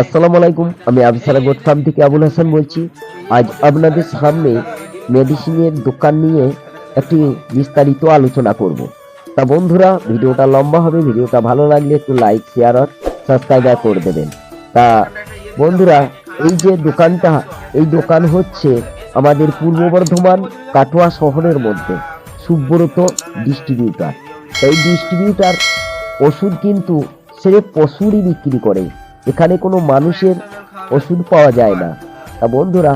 আসসালামু আলাইকুম, আমি আফসারা গোট ফার্ম থেকে আবুল হাসান বলছি। আজ আপনাদের সামনে মেডিসিনের দোকান নিয়ে একটি বিস্তারিত আলোচনা করব। তা বন্ধুরা, ভিডিওটা লম্বা হবে, ভিডিওটা ভালো লাগলে একটু লাইক, শেয়ার আর সাবস্ক্রাইব করে দেবেন। তা বন্ধুরা, এই যে দোকানটা, এই দোকান হচ্ছে আমাদের পূর্ব বর্ধমান কাটোয়া শহরের মধ্যে, সুব্রত ডিস্ট্রিবিউটার। এই ডিস্ট্রিবিউটার ওষুধ কিন্তু সে পশুরই বিক্রি করে। এখানে কোনো মানুষের ওষুধ পাওয়া যায় না। তা বন্ধুরা,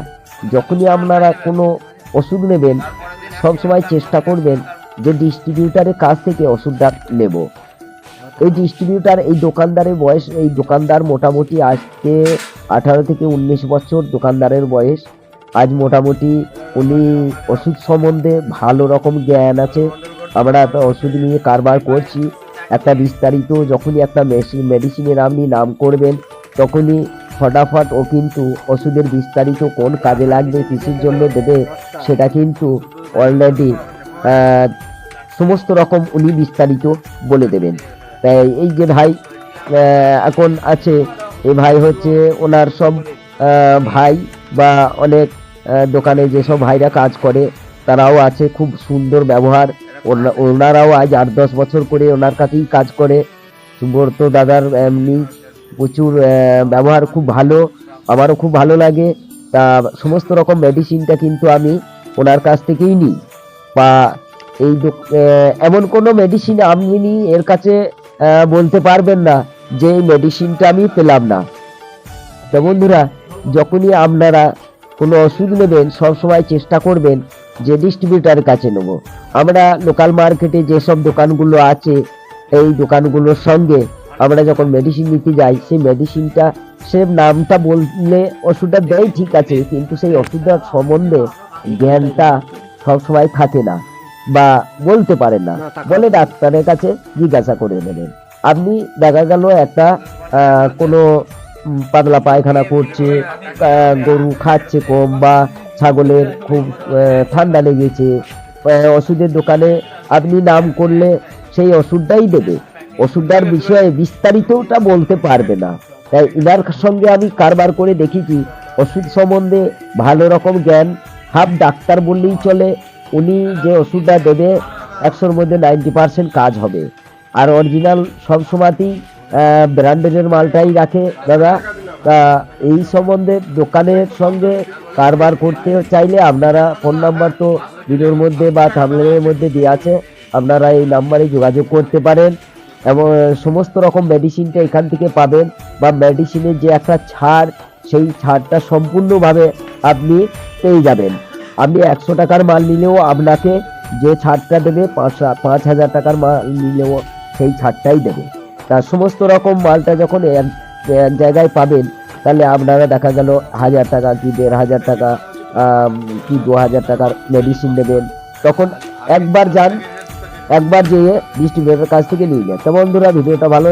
যখনই আপনারা কোনো ওষুধ নেবেন, সবসময় চেষ্টা করবেন যে ডিস্ট্রিবিউটারের কাছ থেকে ওষুধটা নেব। এই ডিস্ট্রিবিউটার এই দোকানদারের বয়স, এই দোকানদার মোটামুটি আজকে আঠারো থেকে উনিশ বছর দোকানদারের বয়স। আজ মোটামুটি উনি ওষুধ সম্বন্ধে ভালো রকম জ্ঞান আছে। আমরা ওষুধ নিয়ে কারবার করছি। একটা বিস্তারিত যখনই একটা মেশিন মেডিসিনের আপনি নাম করবেন, তখনই ফটাফট ও কিন্তু ওষুধের বিস্তারিত কোন কাজে লাগবে কৃষির জন্য দেবে, সেটা কিন্তু অলরেডি সমস্ত রকম উনি বিস্তারিত বলে দেবেন। তাই এই যে ভাই এখন আছে, এই ভাই হচ্ছে ওনার সব ভাই বা অনেক দোকানে যেসব ভাইরা কাজ করে, তারাও আছে, খুব সুন্দর ব্যবহার। ওনারাও আজ আট দশ বছর করে ওনার কাছেই কাজ করে। সুব্রত দাদার এমনি প্রচুর ব্যবহার খুব ভালো, আমারও খুব ভালো লাগে। তা সমস্ত রকম মেডিসিনটা কিন্তু আমি ওনার কাছ থেকেই নিই। বা এই এমন কোনো মেডিসিন আপনি এর কাছে বলতে পারবেন না যে এই মেডিসিনটা আমি পেলাম না। তো বন্ধুরা, যখনই আপনারা কোনো ওষুধ নেবেন, সবসময় চেষ্টা করবেন যে ডিস্ট্রিবিউটারের কাছে নেব। আমরা লোকাল মার্কেটে যেসব দোকানগুলো আছে এই দোকানগুলোর সঙ্গে আমরা যখন মেডিসিন নিতে যাই সেই মেডিসিনটা সে নামটা বললে ওষুধটা দেয় ঠিক আছে কিন্তু সেই ওষুধটার সম্বন্ধে জ্ঞানটা সবসময় থাকে না বা বলতে পারে না। বলে ডাক্তারের কাছে জিজ্ঞাসা করে নেবেন। আপনি দেখা গেল একটা কোনো পাতলা পায়খানা করছে গরু খাচ্ছে কম বা ছাগলের খুব ঠান্ডা লেগেছে ওষুধের দোকানে আপনি নাম করলে সেই ওষুধটাই দেবে। ওষুধটার বিষয়ে বিস্তারিতটা বলতে পারবে না। তাই ইনার সঙ্গে আমি কারবার করে দেখেছি, ওষুধ সম্বন্ধে ভালো রকম জ্ঞান। হাফ ডাক্তার বললেই চলে, উনি যে ওষুধটা দেবে, একশোর মধ্যে নাইনটি পার্সেন্ট কাজ হবে। আর অরিজিনাল সব সময়তেই ব্র্যান্ডের মালটাই রাখে, দাদা। তা এই সম্বন্ধে দোকানের সঙ্গে কারবার করতে চাইলে আপনারা ফোন নাম্বার তো ভিডিওর মধ্যে বা থামলের মধ্যে দেওয়া আছে। আপনারা এই নাম্বারে যোগাযোগ করতে পারেন এবং সমস্ত রকম মেডিসিনটা এখান থেকে পাবেন বা মেডিসিনের যে একটা ছাড়, সেই ছাড়টা সম্পূর্ণভাবে আপনি পেয়ে যাবেন। আপনি একশো টাকার মাল নিলেও আপনাকে যে ছাড়টা দেবে, পাঁচ পাঁচ হাজার টাকার মাল নিলেও সেই ছাড়টাই দেবে। তার সমস্ত রকম মালটা যখন এক জায়গায় পাবেন, তাহলে আপনারা দেখা গেল হাজার টাকা কি দেড় হাজার টাকা কি দু হাজার টাকার মেডিসিন নেবেন। তখন একবার যান, একবার যেয়ে ডিস্ট্রিবিউটারের কাছ থেকে নিয়ে যান। তো বন্ধুরা, ভিডিওটা ভালো